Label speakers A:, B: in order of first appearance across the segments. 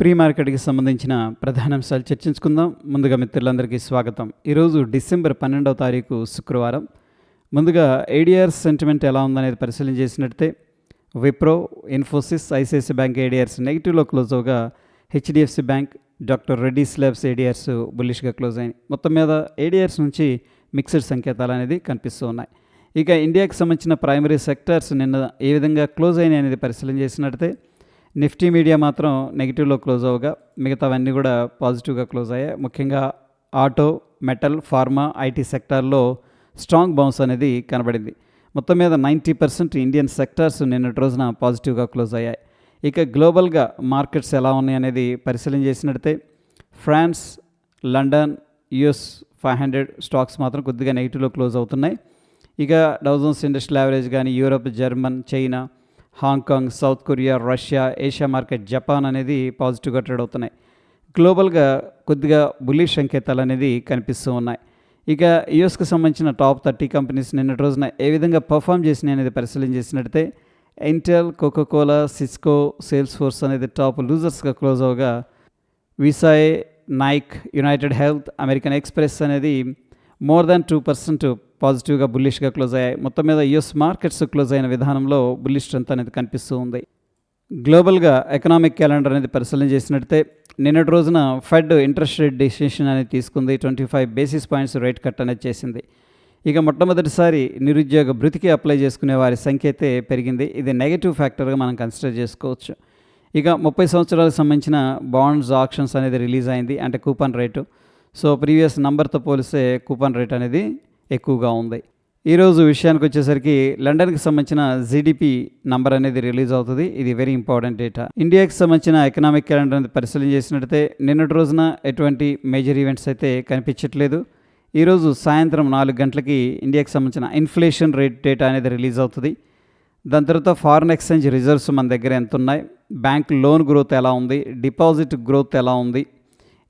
A: Pre మార్కెట్కి సంబంధించిన ప్రధాన అంశాలు చర్చించుకుందాం. ముందుగా మిత్రులందరికీ స్వాగతం. ఈరోజు డిసెంబర్ పన్నెండవ తారీఖు శుక్రవారం. ముందుగా ఏడిఆర్ సెంటిమెంట్ ఎలా ఉందనేది పరిశీలన చేసినట్టే Wipro Infosys ICICI bank ADRs నెగిటివ్లో close అవగా HDFC bank doctor Reddy slabs ADRs బుల్లిష్గా close అయినాయి. మొత్తం మీద ఏడిఆర్స్ నుంచి మిక్స్డ్ సంకేతాలు అనేది కనిపిస్తూ ఉన్నాయి. ఇక ఇండియాకి సంబంధించిన ప్రైమరీ సెక్టర్స్ నిన్న ఏ విధంగా క్లోజ్ అయినాయి అనేది పరిశీలన చేసినట్టే నిఫ్టీ మీడియా మాత్రం నెగిటివ్లో క్లోజ్ అవగా మిగతావన్నీ కూడా పాజిటివ్గా క్లోజ్ అయ్యాయి. ముఖ్యంగా ఆటో మెటల్ ఫార్మా ఐటీ సెక్టార్లో స్ట్రాంగ్ బౌన్స్ అనేది కనబడింది. మొత్తం మీద నైంటీ పర్సెంట్ ఇండియన్ సెక్టార్స్ నిన్నటి రోజున పాజిటివ్గా క్లోజ్ అయ్యాయి. ఇక గ్లోబల్గా మార్కెట్స్ ఎలా ఉన్నాయి అనేది పరిశీలన చేసినట్టే France London US five hundred stocks మాత్రం కొద్దిగా నెగిటివ్లో క్లోజ్ అవుతున్నాయి. ఇక డౌజన్స్ ఇండస్ట్రియల్ యావరేజ్ కానీ Europe German China Hong Kong South Korea Russia Asia market Japan అనేది పాజిటివ్గా ట్రేడ్ అవుతున్నాయి. గ్లోబల్గా కొద్దిగా బుల్లి సంకేతాలు అనేది కనిపిస్తూ ఉన్నాయి. ఇక యుఎస్కి సంబంధించిన టాప్ థర్టీ కంపెనీస్ నిన్నటి రోజున ఏ విధంగా పర్ఫామ్ చేసినాయి అనేది పరిశీలన చేసినట్టయితే Intel Coca Cola Cisco Salesforce అనేది టాప్ లూజర్స్గా close అవగా Visa Nike United Health American Express అనేది మోర్ దాన్ టూ పర్సెంట్ పాజిటివ్గా బుల్లిష్గా క్లోజ్ అయ్యాయి. మొత్తం మీద యుఎస్ మార్కెట్స్ క్లోజ్ అయిన విధానంలో బుల్లిష్ స్ట్రెంత్ అనేది కనిపిస్తూ ఉంది. గ్లోబల్గా ఎకనామిక్ క్యాలెండర్ అనేది పరిశీలన చేసినట్టయితే నిన్నటి రోజున ఫెడ్ ఇంట్రెస్ట్ రేట్ డిసిషన్ అనేది తీసుకుంది. Twenty five basis points rate cut అనేది చేసింది. ఇక మొట్టమొదటిసారి నిరుద్యోగ భృతికి అప్లై చేసుకునే వారి సంఖ్య అయితే పెరిగింది. ఇది నెగిటివ్ ఫ్యాక్టర్గా మనం కన్సిడర్ చేసుకోవచ్చు. ఇక ముప్పై సంవత్సరాలకు సంబంధించిన బాండ్స్ ఆప్షన్స్ అనేది రిలీజ్ అయింది. అంటే కూపన్ రేటు. సో ప్రీవియస్ నంబర్తో పోలిస్తే కూపన్ రేట్ అనేది ఎక్కువగా ఉంది. ఈరోజు విషయానికి వచ్చేసరికి లండన్కి సంబంధించిన జీడిపి నంబర్ అనేది రిలీజ్ అవుతుంది. ఇది వెరీ ఇంపార్టెంట్ డేటా ఇండియాకి సంబంధించిన ఎకనామిక్ క్యాలెండర్ అనేది పరిశీలన చేసినట్టయితే నిన్నటి రోజున ఎటువంటి మేజర్ ఈవెంట్స్ అయితే కనిపించట్లేదు. ఈరోజు సాయంత్రం నాలుగు గంటలకి ఇండియాకి సంబంధించిన ఇన్ఫ్లేషన్ రేట్ డేటా అనేది రిలీజ్ అవుతుంది. దాని తర్వాత ఫారిన్ ఎక్స్చేంజ్ రిజర్వ్స్ మన దగ్గర ఎంత ఉన్నాయి బ్యాంక్ లోన్ గ్రోత్ ఎలా ఉంది? డిపాజిట్ గ్రోత్ ఎలా ఉంది?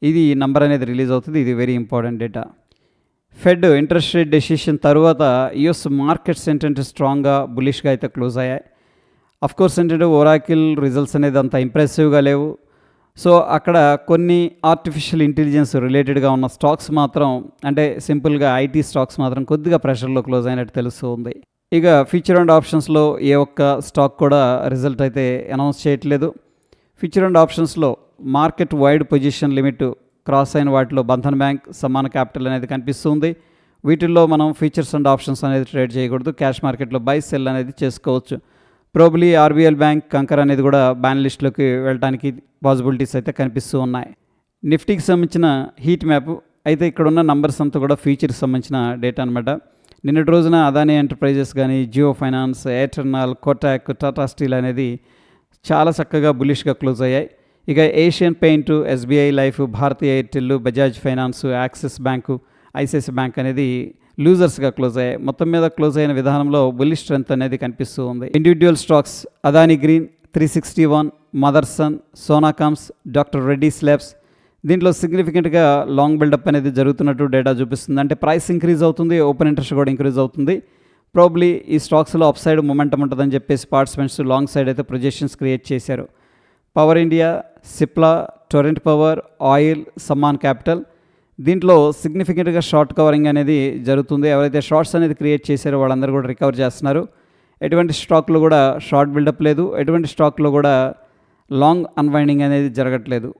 A: ఇది నంబర్ అనేది రిలీజ్ అవుతుంది. ఇది very important data Fed interest rate decision తర్వాత యుఎస్ మార్కెట్స్ ఏంటంటే స్ట్రాంగ్గా బులిష్గా అయితే క్లోజ్ అయ్యాయి. అఫ్ కోర్స్ ఏంటంటే ఓరాకిల్ రిజల్ట్స్ అనేది అంత ఇంప్రెసివ్గా లేవు. సో అక్కడ కొన్ని ఆర్టిఫిషియల్ ఇంటెలిజెన్స్ రిలేటెడ్గా ఉన్న స్టాక్స్ మాత్రం అంటే సింపుల్గా ఐటీ స్టాక్స్ మాత్రం కొద్దిగా ప్రెషర్లో క్లోజ్ అయినట్టు తెలుస్తుంది. ఇక ఫ్యూచర్ అండ్ ఆప్షన్స్లో ఏ ఒక్క స్టాక్ కూడా రిజల్ట్ అయితే అనౌన్స్ చేయట్లేదు. ఫ్యూచర్ అండ్ ఆప్షన్స్లో market wide position limit cross అయిన వాటిలో బంధన్ బ్యాంక్ సమాన క్యాపిటల్ అనేది కనిపిస్తుంది. వీటిల్లో మనం ఫీచర్స్ అండ్ ఆప్షన్స్ అనేది ట్రేడ్ చేయకూడదు. క్యాష్ మార్కెట్లో బై సెల్ అనేది చేసుకోవచ్చు. ప్రోబ్లీ ఆర్బీఎల్ బ్యాంక్ కంకర్ అనేది కూడా బ్యాన్ లిస్ట్లోకి వెళ్ళడానికి పాసిబిలిటీస్ అయితే కనిపిస్తూ ఉన్నాయి. నిఫ్టీకి సంబంధించిన హీట్ మ్యాప్ అయితే ఇక్కడ ఉన్న నంబర్స్ అంతా కూడా ఫీచర్కి సంబంధించిన డేటా అనమాట నిన్నటి రోజున అదానీ ఎంటర్ప్రైజెస్ కానీ జియో ఫైనాన్స్ ఎయిర్టర్నాల్ కోటాక్ టాటా స్టీల్ అనేది చాలా చక్కగా బులిష్గా క్లోజ్ అయ్యాయి. ఇక Asian paint SBI life Bharatiya Airtel Bajaj finance Axis bank ICICI bank అనేది లూజర్స్గా క్లోజ్ అయ్యాయి. మొత్తం మీద క్లోజ్ అయిన విధానంలో బుల్లి స్ట్రెంత్ అనేది కనిపిస్తూ ఉంది. Individual stocks Adani green three sixty one Motherson సోనాకామ్స్ doctor Reddy slabs దీంట్లో సిగ్నిఫికెంట్గా లాంగ్ బిల్డప్ అనేది జరుగుతున్నట్టు డేటా చూపిస్తుంది. అంటే ప్రైస్ ఇంక్రీజ్ అవుతుంది ఓపెన్ ఇంట్రెస్ట్ కూడా ఇంక్రీజ్ అవుతుంది. ప్రాబ్లీ ఈ స్టాక్స్లో అప్ సైడ్ మొమెంటం ఉంటుందని చెప్పేసి పార్టిసిపెంట్స్ లాంగ్ సైడ్ అయితే ప్రొజెక్షన్స్ క్రియేట్ చేశారు. Power India Cipla Torrent power oil Samman capital. దీంట్లో సిగ్నిఫికెంట్గా షార్ట్ కవరింగ్ అనేది జరుగుతుంది. ఎవరైతే షార్ట్స్ అనేది క్రియేట్ చేశారో వాళ్ళందరూ కూడా రికవర్ చేస్తున్నారు. ఎటువంటి స్టాక్లో కూడా షార్ట్ బిల్డప్ లేదు. ఎటువంటి స్టాక్లో కూడా లాంగ్ అన్వైండింగ్ అనేది జరగట్లేదు.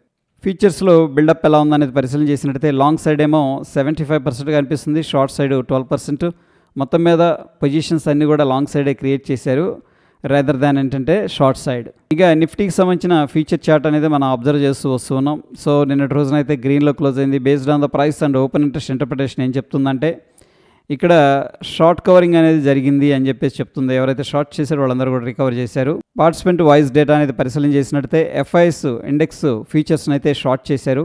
A: ఫీచర్స్లో బిల్డప్ ఎలా ఉందనేది పరిశీలన చేసినట్టయితే లాంగ్ సైడ్ ఏమో సెవెంటీ ఫైవ్ పర్సెంట్గా అనిపిస్తుంది షార్ట్ సైడ్ ట్వెల్వ్ పర్సెంట్ మొత్తం మీద పొజిషన్స్ అన్నీ కూడా లాంగ్ సైడే క్రియేట్ చేశారు. రేదర్ దాన్ ఏంటంటే షార్ట్ సైడ్ ఇక నిఫ్టీకి సంబంధించిన ఫీచర్ చార్ట్ అనేది మనం అబ్జర్వ్ చేస్తూ వస్తున్నాం సో నిన్నటి రోజున అయితే గ్రీన్లో క్లోజ్ అయింది. Based on the price and open interest interpretation ఏం చెప్తుందంటే ఇక్కడ షార్ట్ కవరింగ్ అనేది జరిగింది అని చెప్పేసి చెప్తుంది. ఎవరైతే షార్ట్ చేశారో వాళ్ళందరూ కూడా రికవర్ చేశారు. పార్టిసిపెంట్ వాయిస్ డేటా అనేది పరిశీలన చేసినట్టయితే ఎఫ్ఐఎస్ ఇండెక్స్ ఫీచర్స్ని అయితే షార్ట్ చేశారు.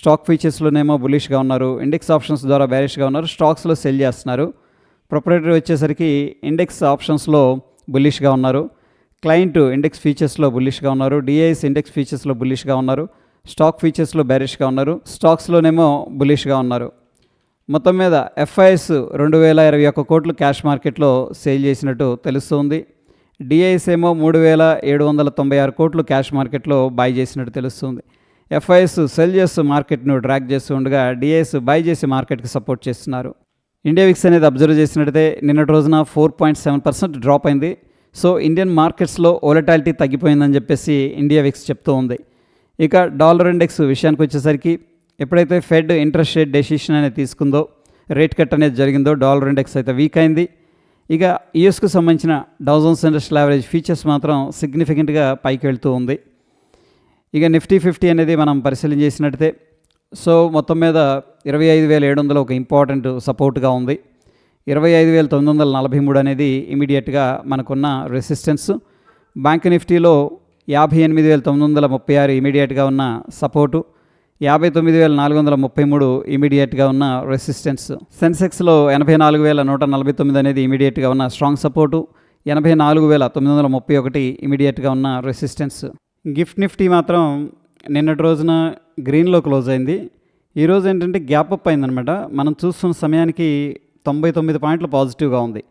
A: స్టాక్ ఫీచర్స్లోనేమో బులిష్గా ఉన్నారు. ఇండెక్స్ ఆప్షన్స్ ద్వారా బ్యారిష్గా ఉన్నారు. స్టాక్స్లో సెల్ చేస్తున్నారు. ప్రొపరేటరీ వచ్చేసరికి ఇండెక్స్ ఆప్షన్స్లో బుల్లిష్గా ఉన్నారు. క్లయింట్ ఇండెక్స్ ఫీచర్స్లో బుల్లిష్గా ఉన్నారు. డిఐఎస్ ఇండెక్స్ ఫీచర్స్లో బుల్లిష్గా ఉన్నారు. స్టాక్ ఫీచర్స్లో బ్యారిష్గా ఉన్నారు. స్టాక్స్లోనేమో బుల్లిష్గా ఉన్నారు. మొత్తం మీద ఎఫ్ఐఎస్ రెండు వేల ఇరవై ఒక్క కోట్లు క్యాష్ మార్కెట్లో సేల్ చేసినట్టు తెలుస్తుంది. డిఐఎస్ ఏమో మూడు వేల ఏడు వందల తొంభై ఆరు కోట్లు క్యాష్ మార్కెట్లో బై చేసినట్టు తెలుస్తుంది. ఎఫ్ఐఎస్ సెల్ చేస్తూ మార్కెట్ను డ్రాక్ చేస్తూ ఉండగా డిఐఎస్ బై చేసి మార్కెట్కి సపోర్ట్ చేస్తున్నారు. ఇండియా విక్స్ అనేది అబ్జర్వ్ చేసినట్టయితే నిన్నటి రోజున four point seven percent drop అయింది. సో ఇండియన్ మార్కెట్స్లో ఓలటాలిటీ తగ్గిపోయిందని చెప్పేసి ఇండియా విక్స్ చెప్తూ ఉంది. ఇక డాలర్ ఇండెక్స్ విషయానికి వచ్చేసరికి ఎప్పుడైతే ఫెడ్ ఇంట్రెస్ట్ రేట్ డెసిషన్ అనేది తీసుకుందో రేట్ కట్ అనేది జరిగిందో డాలర్ ఇండెక్స్ అయితే వీక్ అయింది. ఇక యుఎస్కు సంబంధించిన డౌజన్స్ ఇండస్ట్రియల్ యావరేజ్ ఫీచర్స్ మాత్రం సిగ్నిఫికెంట్గా పైకి వెళ్తూ ఉంది. ఇక నిఫ్టీ ఫిఫ్టీ అనేది మనం పరిశీలన చేసినట్టయితే సో మొత్తం మీద ఇరవై ఐదు వేల ఏడు వందలు ఒక ఇంపార్టెంట్ సపోర్ట్గా ఉంది. ఇరవై ఐదు వేల తొమ్మిది వందల నలభై మూడు అనేది ఇమీడియట్గా మనకున్న రెసిస్టెన్స్. బ్యాంక్ నిఫ్టీలో యాభై ఎనిమిది వేల తొమ్మిది వందల ముప్పై ఆరు ఇమీడియట్గా ఉన్న సపోర్టు. యాభై తొమ్మిది వేల నాలుగు వందల ముప్పై మూడు ఇమీడియట్గా ఉన్న రెసిస్టెన్స్. సెన్సెక్స్లో ఎనభై నాలుగు వేల నూట నలభై తొమ్మిది అనేది ఇమీడియట్గా ఉన్న స్ట్రాంగ్ సపోర్టు. ఎనభై నాలుగు వేల తొమ్మిది వందల ముప్పై ఒకటి ఇమీడియట్గా ఉన్న రెసిస్టెన్స్. గిఫ్ట్ నిఫ్టీ మాత్రం నిన్నటి రోజున గ్రీన్లో క్లోజ్ అయింది. ఈరోజు ఏంటంటే గ్యాప్ అప్ అయిందనమాట మనం చూస్తున్న సమయానికి తొంభై తొమ్మిది పాయింట్లు పాజిటివ్గా ఉంది.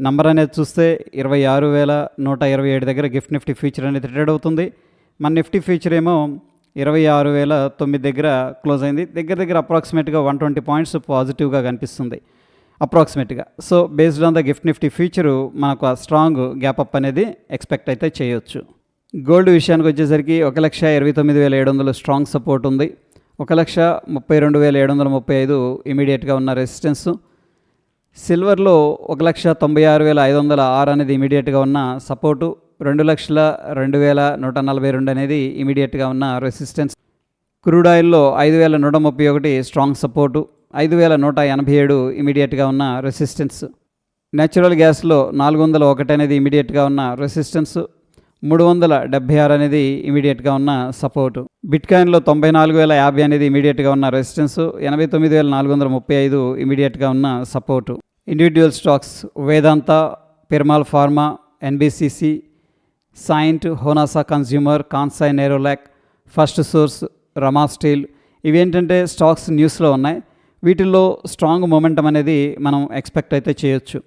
A: నంబర్ అనేది చూస్తే ఇరవై ఆరు వేల నూట ఇరవై ఏడు దగ్గర గిఫ్ట్ నిఫ్టీ ఫ్యూచర్ అనేది ట్రేడ్ అవుతుంది. మన నిఫ్టీ ఫ్యూచర్ ఏమో ఇరవై ఆరు వేల తొమ్మిది దగ్గర క్లోజ్ అయింది. దగ్గర దగ్గర అప్రాక్సిమేట్గా వన్ ట్వంటీ పాయింట్స్ పాజిటివ్గా కనిపిస్తుంది. అప్రాక్సిమేట్గా. So based on the gift Nifty future మనకు ఆ స్ట్రాంగ్ గ్యాప్ అప్ అనేది ఎక్స్పెక్ట్ అయితే చేయొచ్చు. గోల్డ్ విషయానికి వచ్చేసరికి ఒక లక్ష ఇరవై తొమ్మిది వేల ఏడు వందల స్ట్రాంగ్ సపోర్ట్ ఉంది. ఒక లక్ష ముప్పై రెండు వేల ఏడు వందల ముప్పై ఐదు ఇమీడియట్గా ఉన్న రెసిస్టెన్స్ సిల్వర్లో ఒక లక్ష తొంభై ఆరు వేల ఐదు వందల ఆరు అనేది ఇమీడియట్గా ఉన్న సపోర్టు రెండు లక్షల రెండు వేల నూట నలభై రెండు అనేది ఇమీడియట్గా ఉన్న రెసిస్టెన్స్ క్రూడ్ ఆయిల్లో ఐదు వేల నూట ముప్పై ఒకటి స్ట్రాంగ్ సపోర్టు ఐదు వేల నూట ఎనభై ఏడు ఇమీడియట్గా ఉన్న రెసిస్టెన్స్ న్యాచురల్ గ్యాస్లో నాలుగు వందల ఒకటి అనేది ఇమీడియట్గా ఉన్న రెసిస్టెన్స్ మూడు వందల డెబ్బై ఆరు అనేది ఇమీడియట్గా ఉన్న సపోర్టు. బిట్కాయిన్లో తొంభై నాలుగు వేల యాభై అనేది ఇమీడియట్గా ఉన్న రెసిస్టెన్స్ ఎనభై తొమ్మిది వేల నాలుగు వందల ముప్పై ఐదు ఇమీడియట్గా ఉన్న support. Individual stocks Vedanta Piramal pharma NBCC Cyient Honasa consumer Kansai Nerolac Firstsource Rama steel ఇవేంటంటే స్టాక్స్ న్యూస్లో ఉన్నాయి. వీటిల్లో స్ట్రాంగ్ మొమెంటం అనేది మనం ఎక్స్పెక్ట్ అయితే చేయొచ్చు.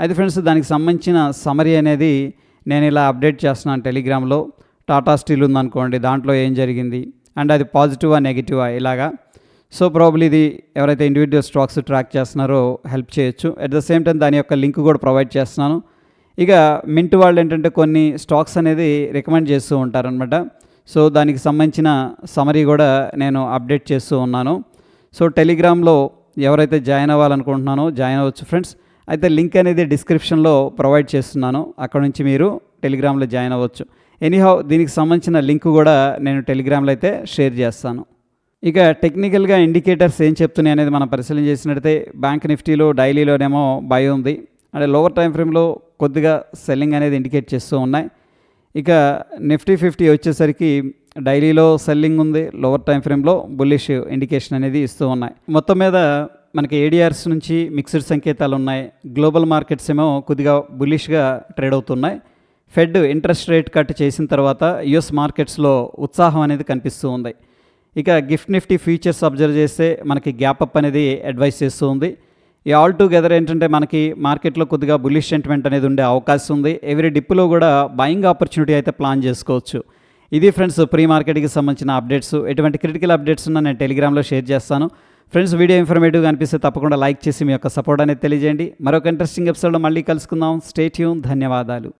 A: అయితే ఫ్రెండ్స్ దానికి సంబంధించిన సమరీ అనేది నేను ఇలా అప్డేట్ చేస్తున్నాను టెలిగ్రామ్లో. టాటా స్టీల్ ఉందనుకోండి దాంట్లో ఏం జరిగింది? అండ్ అది పాజిటివా నెగిటివా? ఇలాగా. సో ప్రాబ్లీ ఇది ఎవరైతే ఇండివిజువల్ స్టాక్స్ ట్రాక్ చేస్తున్నారో హెల్ప్ చేయొచ్చు. అట్ ద సేమ్ టైం దాని యొక్క లింక్ కూడా ప్రొవైడ్ చేస్తున్నాను. ఇక మింట్ వాళ్ళు ఏంటంటే కొన్ని స్టాక్స్ అనేది రికమెండ్ చేస్తూ ఉంటారనమాట సో దానికి సంబంధించిన సమరీ కూడా నేను అప్డేట్ చేస్తూ ఉన్నాను. సో టెలిగ్రామ్లో ఎవరైతే జాయిన్ అవ్వాలనుకుంటున్నానో జాయిన్ అవ్వచ్చు ఫ్రెండ్స్ అయితే లింక్ అనేది డిస్క్రిప్షన్లో ప్రొవైడ్ చేస్తున్నాను. అక్కడ నుంచి మీరు టెలిగ్రామ్లో జాయిన్ అవ్వచ్చు. ఎనీహౌ దీనికి సంబంధించిన లింక్ కూడా నేను టెలిగ్రామ్లో అయితే షేర్ చేస్తాను. ఇక టెక్నికల్గా ఇండికేటర్స్ ఏం చెప్తున్నాయి అనేది మనం పరిశీలన చేసినట్టయితే బ్యాంక్ నిఫ్టీలో డైలీలోనేమో భయం ఉంది. అంటే లోవర్ టైం ఫ్రేమ్లో కొద్దిగా సెల్లింగ్ అనేది ఇండికేట్ చేస్తూ ఉన్నాయి. ఇక నిఫ్టీ ఫిఫ్టీ వచ్చేసరికి డైలీలో సెల్లింగ్ ఉంది లోవర్ టైం ఫ్రేమ్లో బుల్లిష్ ఇండికేషన్ అనేది ఇస్తూ ఉన్నాయి. మొత్తం మీద మనకి ఏడిఆర్స్ నుంచి మిక్స్డ్ సంకేతాలు ఉన్నాయి. గ్లోబల్ మార్కెట్స్ ఏమో కొద్దిగా బుల్లిష్గా ట్రేడ్ అవుతున్నాయి. ఫెడ్ ఇంట్రెస్ట్ రేట్ కట్ చేసిన తర్వాత యుఎస్ మార్కెట్స్లో ఉత్సాహం అనేది కనిపిస్తూ ఉంది. ఇక గిఫ్ట్ నిఫ్టీ ఫ్యూచర్స్ అబ్జర్వ్ చేస్తే మనకి గ్యాప్ అప్ అనేది అడ్వైస్ చేస్తూ ఉంది. ఈ ఆల్ టుగెదర్ ఏంటంటే మనకి మార్కెట్లో కొద్దిగా బుల్లిష్ సెంటిమెంట్ అనేది ఉండే అవకాశం ఉంది. ఎవ్రీ డిప్లో కూడా బయింగ్ ఆపర్చునిటీ అయితే ప్లాన్ చేసుకోవచ్చు. ఇది ఫ్రెండ్స్ ప్రీ మార్కెట్కి సంబంధించిన అప్డేట్స్ ఎటువంటి క్రిటికల్ అప్డేట్స్ ఉన్నా నేను టెలిగ్రామ్లో షేర్ చేస్తాను. ఫ్రెండ్స్ వీడియో ఇన్ఫర్మేటివ్గా అనిపిస్తే తప్పకుండా లైక్ చేసి మీ యొక్క సపోర్ట్ అనేది తెలియజేయండి. మరొక ఇంట్రెస్టింగ్ ఎపిసోడ్లో మళ్ళీ కలుసుకుందాం. స్టేట్యూన్ ధన్యవాదాలు.